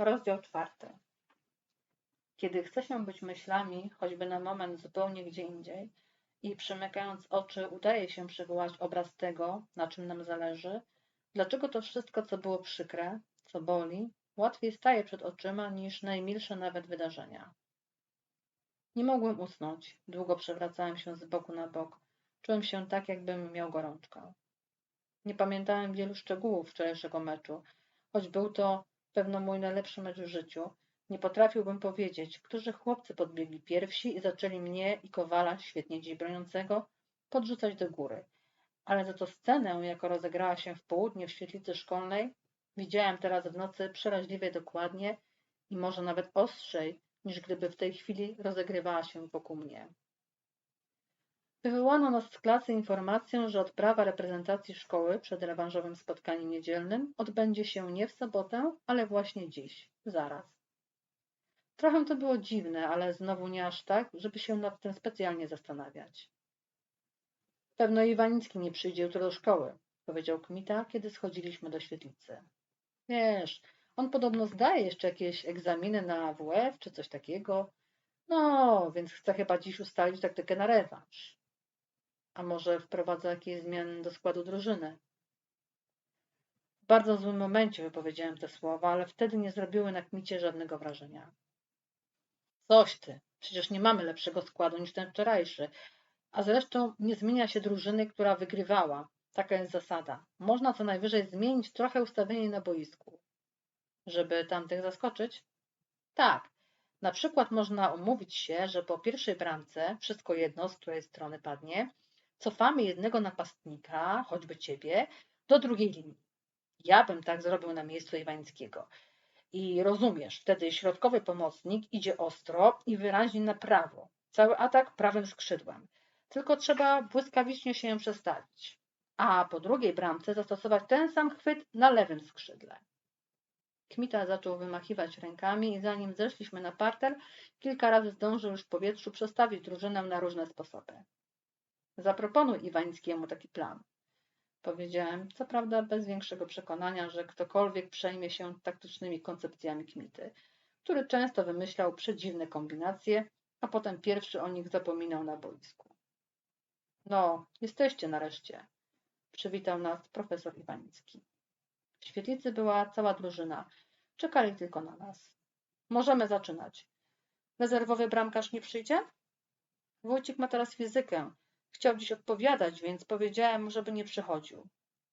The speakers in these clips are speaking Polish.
Rozdział czwarty. Kiedy chce się być myślami, choćby na moment zupełnie gdzie indziej, i przymykając oczy udaje się przywołać obraz tego, na czym nam zależy, dlaczego to wszystko, co było przykre, co boli, łatwiej staje przed oczyma niż najmilsze nawet wydarzenia. Nie mogłem usnąć, długo przewracałem się z boku na bok, czułem się tak, jakbym miał gorączkę. Nie pamiętałem wielu szczegółów wczorajszego meczu, choć był to pewno mój najlepszy mecz w życiu, nie potrafiłbym powiedzieć, którzy chłopcy podbiegli pierwsi i zaczęli mnie i Kowala, świetnie dziś broniącego, podrzucać do góry. Ale za to scenę, jako rozegrała się w południe w świetlicy szkolnej, widziałem teraz w nocy przeraźliwie dokładnie i może nawet ostrzej, niż gdyby w tej chwili rozegrywała się wokół mnie. Wywołano nas z klasy informację, że odprawa reprezentacji szkoły przed rewanżowym spotkaniem niedzielnym odbędzie się nie w sobotę, ale właśnie dziś, zaraz. Trochę to było dziwne, ale znowu nie aż tak, żeby się nad tym specjalnie zastanawiać. Pewno Iwanicki nie przyjdzie jutro do szkoły, powiedział Kmita, kiedy schodziliśmy do świetlicy. Wiesz, on podobno zdaje jeszcze jakieś egzaminy na WF czy coś takiego. No, więc chce chyba dziś ustalić taktykę na rewanż. A może wprowadza jakieś zmiany do składu drużyny? W bardzo złym momencie wypowiedziałem te słowa, ale wtedy nie zrobiły na Kmicie żadnego wrażenia. Coś ty, przecież nie mamy lepszego składu niż ten wczorajszy. A zresztą nie zmienia się drużyny, która wygrywała. Taka jest zasada. Można co najwyżej zmienić trochę ustawienie na boisku. Żeby tamtych zaskoczyć? Tak. Na przykład można umówić się, że po pierwszej bramce, wszystko jedno, z której strony padnie, cofamy jednego napastnika, choćby ciebie, do drugiej linii. Ja bym tak zrobił na miejscu Iwańskiego. I rozumiesz, wtedy środkowy pomocnik idzie ostro i wyraźnie na prawo. Cały atak prawym skrzydłem. Tylko trzeba błyskawicznie się przestawić. A po drugiej bramce zastosować ten sam chwyt na lewym skrzydle. Kmita zaczął wymachiwać rękami i zanim zeszliśmy na parter, kilka razy zdążył już w powietrzu przestawić drużynę na różne sposoby. Zaproponuj Iwańskiemu taki plan. Powiedziałem, co prawda bez większego przekonania, że ktokolwiek przejmie się taktycznymi koncepcjami Kmity, który często wymyślał przedziwne kombinacje, a potem pierwszy o nich zapominał na boisku. No, jesteście nareszcie, przywitał nas profesor Iwanicki. W świetlicy była cała drużyna. Czekali tylko na nas. Możemy zaczynać. Rezerwowy bramkarz nie przyjdzie? Wójcik ma teraz fizykę, Chciał dziś odpowiadać, więc powiedziałem, żeby nie przychodził.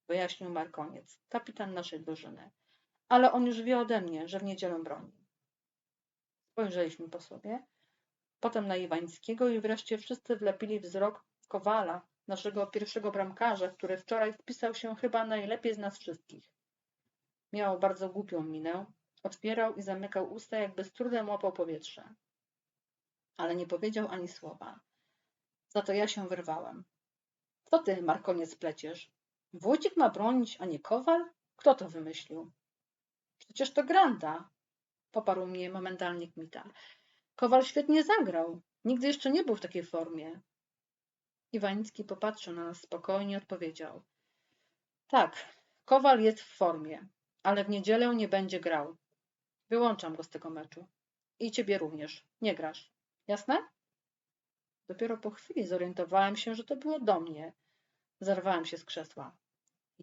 Wyjaśnił Markoniec, kapitan naszej drużyny. Ale on już wie ode mnie, że w niedzielę broni. Spojrzeliśmy po sobie, potem na Iwańskiego i wreszcie wszyscy wlepili wzrok Kowala, naszego pierwszego bramkarza, który wczoraj wpisał się chyba najlepiej z nas wszystkich. Miał bardzo głupią minę, otwierał i zamykał usta, jakby z trudem łapał powietrze. Ale nie powiedział ani słowa. Za to ja się wyrwałem. Co ty, Markoniec, pleciesz? Wójcik ma bronić, a nie Kowal? Kto to wymyślił? Przecież to Granda, poparł mnie momentalnie Kmita. Kowal świetnie zagrał. Nigdy jeszcze nie był w takiej formie. Iwanicki popatrzył na nas spokojnie i odpowiedział. Tak, Kowal jest w formie, ale w niedzielę nie będzie grał. Wyłączam go z tego meczu. I ciebie również. Nie grasz. Jasne? Dopiero po chwili zorientowałem się, że to było do mnie. Zerwałem się z krzesła.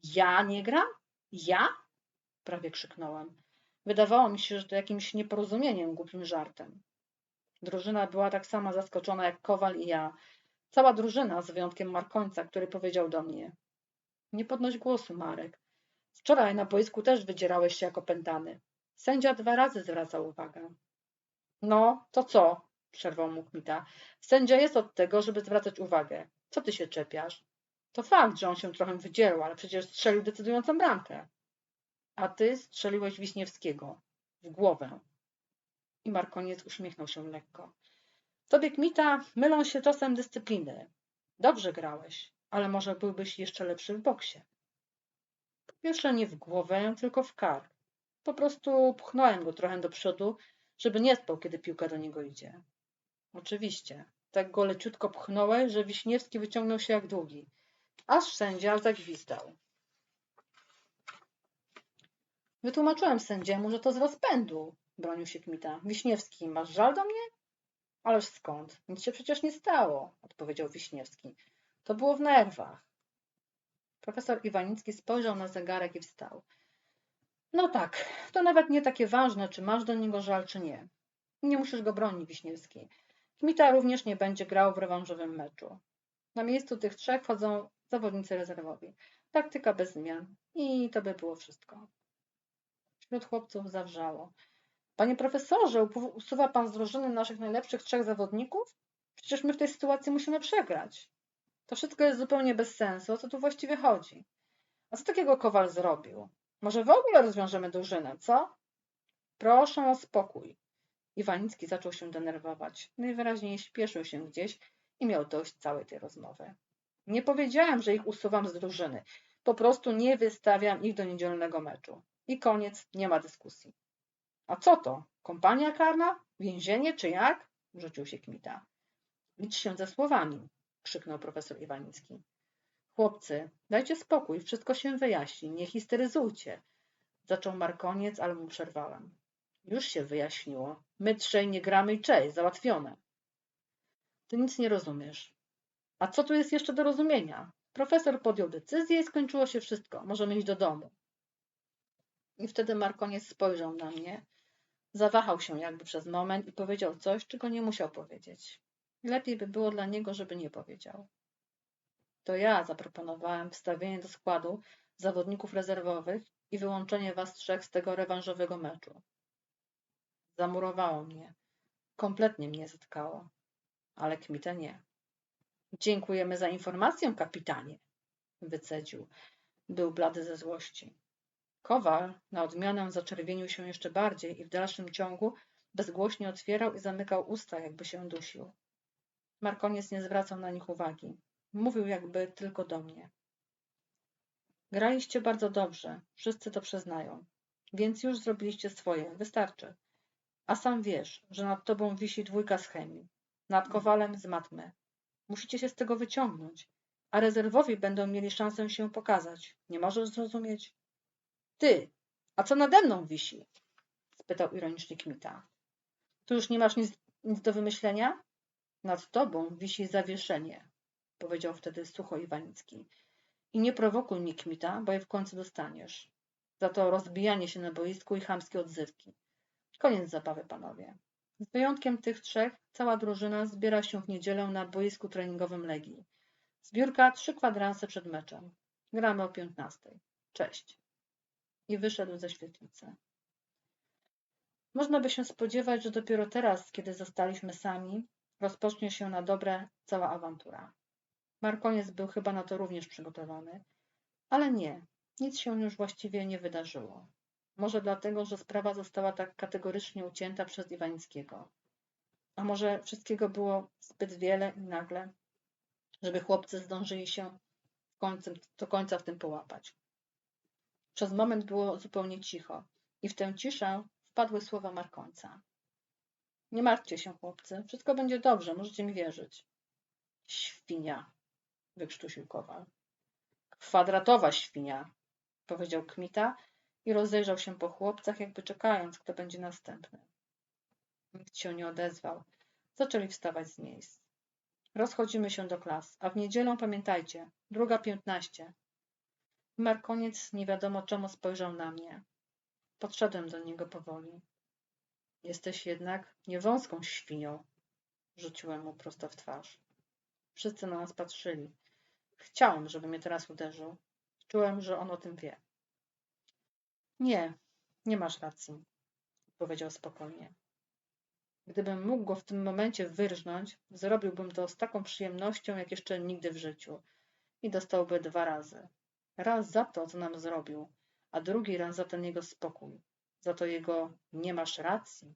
Ja nie gram? Ja? Prawie krzyknąłem. Wydawało mi się, że to jakimś nieporozumieniem, głupim żartem. Drużyna była tak sama zaskoczona jak Kowal i ja. Cała drużyna, z wyjątkiem Markońca, który powiedział do mnie. Nie podnoś głosu, Marek. Wczoraj na boisku też wydzierałeś się jako pętany. Sędzia dwa razy zwracał uwagę. No, to co? Przerwał mu Kmita. Sędzia jest od tego, żeby zwracać uwagę. Co ty się czepiasz? To fakt, że on się trochę wydzierał, ale przecież strzelił decydującą bramkę. A ty strzeliłeś Wiśniewskiego. W głowę. I Markoniec uśmiechnął się lekko. Tobie, Kmita, mylą się czasem dyscypliny. Dobrze grałeś, ale może byłbyś jeszcze lepszy w boksie. Po pierwsze nie w głowę, tylko w kark. Po prostu pchnąłem go trochę do przodu, żeby nie spał, kiedy piłka do niego idzie. Oczywiście. Tak go leciutko pchnąłeś, że Wiśniewski wyciągnął się jak długi. Aż sędzia zagwizdał. Wytłumaczyłem sędziemu, że to z rozpędu, bronił się Kmita. Wiśniewski, masz żal do mnie? Ależ skąd? Nic się przecież nie stało, odpowiedział Wiśniewski. To było w nerwach. Profesor Iwanicki spojrzał na zegarek i wstał. No tak, to nawet nie takie ważne, czy masz do niego żal, czy nie. Nie musisz go bronić, Wiśniewski. Kmita również nie będzie grał w rewanżowym meczu. Na miejscu tych trzech wchodzą zawodnicy rezerwowi. Taktyka bez zmian. I to by było wszystko. Wśród chłopców zawrzało. Panie profesorze, usuwa pan z drużyny naszych najlepszych trzech zawodników? Przecież my w tej sytuacji musimy przegrać. To wszystko jest zupełnie bez sensu. O co tu właściwie chodzi? A co takiego Kowal zrobił? Może w ogóle rozwiążemy drużynę, co? Proszę o spokój. Iwanicki zaczął się denerwować. Najwyraźniej śpieszył się gdzieś i miał dość całej tej rozmowy. Nie powiedziałem, że ich usuwam z drużyny. Po prostu nie wystawiam ich do niedzielnego meczu. I koniec, nie ma dyskusji. A co to? Kompania karna? Więzienie czy jak? Rzucił się Kmita. Licz się ze słowami, krzyknął profesor Iwanicki. Chłopcy, dajcie spokój, wszystko się wyjaśni, nie histeryzujcie. Zaczął Markoniec, ale mu przerwałem. Już się wyjaśniło. My trzej nie gramy i cześć, załatwione. Ty nic nie rozumiesz. A co tu jest jeszcze do rozumienia? Profesor podjął decyzję i skończyło się wszystko. Możemy iść do domu. I wtedy Markoniec spojrzał na mnie, zawahał się jakby przez moment i powiedział coś, czego nie musiał powiedzieć. Lepiej by było dla niego, żeby nie powiedział. To ja zaproponowałem wstawienie do składu zawodników rezerwowych i wyłączenie was trzech z tego rewanżowego meczu. Zamurowało mnie. Kompletnie mnie zatkało. Ale Kmita nie. Dziękujemy za informację, kapitanie, wycedził. Był blady ze złości. Kowal na odmianę zaczerwienił się jeszcze bardziej i w dalszym ciągu bezgłośnie otwierał i zamykał usta, jakby się dusił. Markoniec nie zwracał na nich uwagi. Mówił jakby tylko do mnie. Graliście bardzo dobrze, wszyscy to przyznają. Więc już zrobiliście swoje, wystarczy. A sam wiesz, że nad tobą wisi dwójka z chemii, nad Kowalem z matmy. Musicie się z tego wyciągnąć, a rezerwowi będą mieli szansę się pokazać. Nie możesz zrozumieć? Ty, a co nade mną wisi? spytał ironicznie Kmita. Tu już nie masz nic, nic do wymyślenia? Nad tobą wisi zawieszenie, powiedział wtedy sucho Iwanicki. I nie prowokuj mnie, Kmita, bo je w końcu dostaniesz. Za to rozbijanie się na boisku i chamskie odzywki. Koniec zabawy, panowie. Z wyjątkiem tych trzech, cała drużyna zbiera się w niedzielę na boisku treningowym Legii. Zbiórka trzy kwadranse przed meczem. Gramy o piętnastej. Cześć. I wyszedł ze świetlicy. Można by się spodziewać, że dopiero teraz, kiedy zostaliśmy sami, rozpocznie się na dobre cała awantura. Markoniec był chyba na to również przygotowany, ale nie, nic się już właściwie nie wydarzyło. Może dlatego, że sprawa została tak kategorycznie ucięta przez Iwańskiego. A może wszystkiego było zbyt wiele i nagle, żeby chłopcy zdążyli się końcu, do końca w tym połapać. Przez moment było zupełnie cicho i w tę ciszę wpadły słowa Markońca. Nie martwcie się, chłopcy, wszystko będzie dobrze, możecie mi wierzyć. Świnia, wykrztusił Kowal. Kwadratowa świnia, powiedział Kmita i rozejrzał się po chłopcach, jakby czekając, kto będzie następny. Nikt się nie odezwał. Zaczęli wstawać z miejsc. Rozchodzimy się do klas, a w niedzielę pamiętajcie, druga piętnaście. Markoniec nie wiadomo czemu spojrzał na mnie. Podszedłem do niego powoli. Jesteś jednak niewąską świnią, rzuciłem mu prosto w twarz. Wszyscy na nas patrzyli. Chciałem, żeby mnie teraz uderzył. Czułem, że on o tym wie. Nie, nie masz racji, powiedział spokojnie. Gdybym mógł go w tym momencie wyrżnąć, zrobiłbym to z taką przyjemnością, jak jeszcze nigdy w życiu. I dostałby dwa razy. Raz za to, co nam zrobił, a drugi raz za ten jego spokój. Za to jego nie masz racji.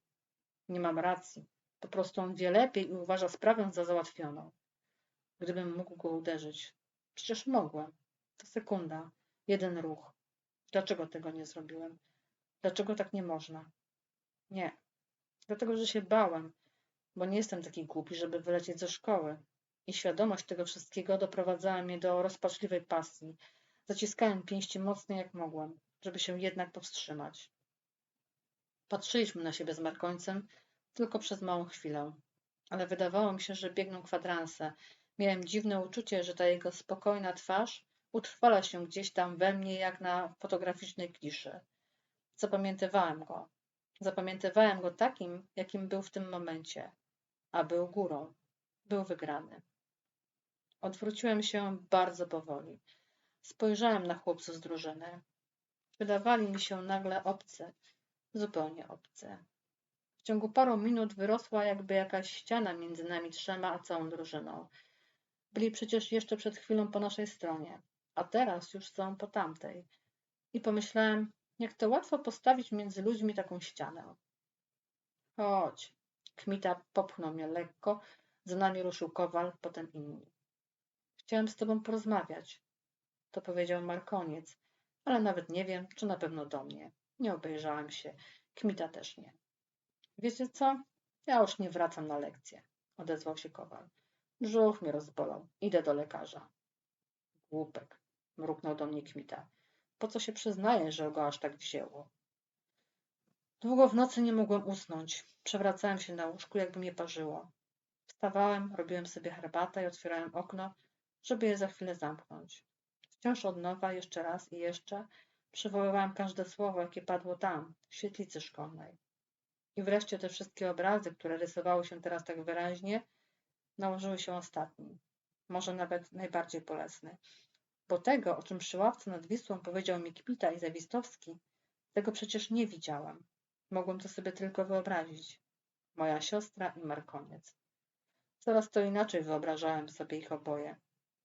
Nie mam racji. Po prostu on wie lepiej i uważa sprawę za załatwioną. Gdybym mógł go uderzyć. Przecież mogłem. To sekunda. Jeden ruch. Dlaczego tego nie zrobiłem? Dlaczego tak nie można? Nie. Dlatego, że się bałem, bo nie jestem taki głupi, żeby wylecieć ze szkoły. I świadomość tego wszystkiego doprowadzała mnie do rozpaczliwej pasji. Zaciskałem pięści mocno jak mogłem. żeby się jednak powstrzymać. Patrzyliśmy na siebie z Markońcem tylko przez małą chwilę, ale wydawało mi się, że biegną kwadranse. Miałem dziwne uczucie, że ta jego spokojna twarz utrwala się gdzieś tam we mnie jak na fotograficznej kliszy. Zapamiętywałem go. Zapamiętywałem go takim, jakim był w tym momencie, a był górą. Był wygrany. Odwróciłem się bardzo powoli. Spojrzałem na chłopców z drużyny. Wydawali mi się nagle obcy, zupełnie obcy. W ciągu paru minut wyrosła jakby jakaś ściana między nami trzema a całą drużyną. Byli przecież jeszcze przed chwilą po naszej stronie, a teraz już są po tamtej. I pomyślałem, jak to łatwo postawić między ludźmi taką ścianę. Chodź. Kmita popchnął mnie lekko, za nami ruszył Kowal, potem inni. Chciałem z tobą porozmawiać. To powiedział Markoniec, ale nawet nie wiem, czy na pewno do mnie. Nie obejrzałem się. Kmita też nie. Wiecie co? Ja już nie wracam na lekcję, odezwał się Kowal. Brzuch mnie rozbolał. Idę do lekarza. Głupek, mruknął do mnie Kmita. Po co się przyznaje, że go aż tak wzięło? Długo w nocy nie mogłem usnąć. Przewracałem się na łóżku, jakby mnie parzyło. Wstawałem, robiłem sobie herbatę i otwierałem okno, żeby je za chwilę zamknąć. Wciąż od nowa, jeszcze raz i jeszcze przywoływałem każde słowo, jakie padło tam, w świetlicy szkolnej. I wreszcie te wszystkie obrazy, które rysowały się teraz tak wyraźnie, nałożyły się ostatni, może nawet najbardziej bolesny. Bo tego, o czym przy ławce nad Wisłą powiedział mi Kmita i Zawistowski, tego przecież nie widziałam. Mogłem to sobie tylko wyobrazić. Moja siostra i Markoniec. Coraz to inaczej wyobrażałem sobie ich oboje.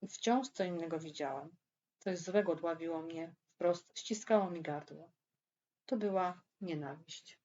I wciąż co innego widziałem. Coś złego dławiło mnie, wprost ściskało mi gardło. To była nienawiść.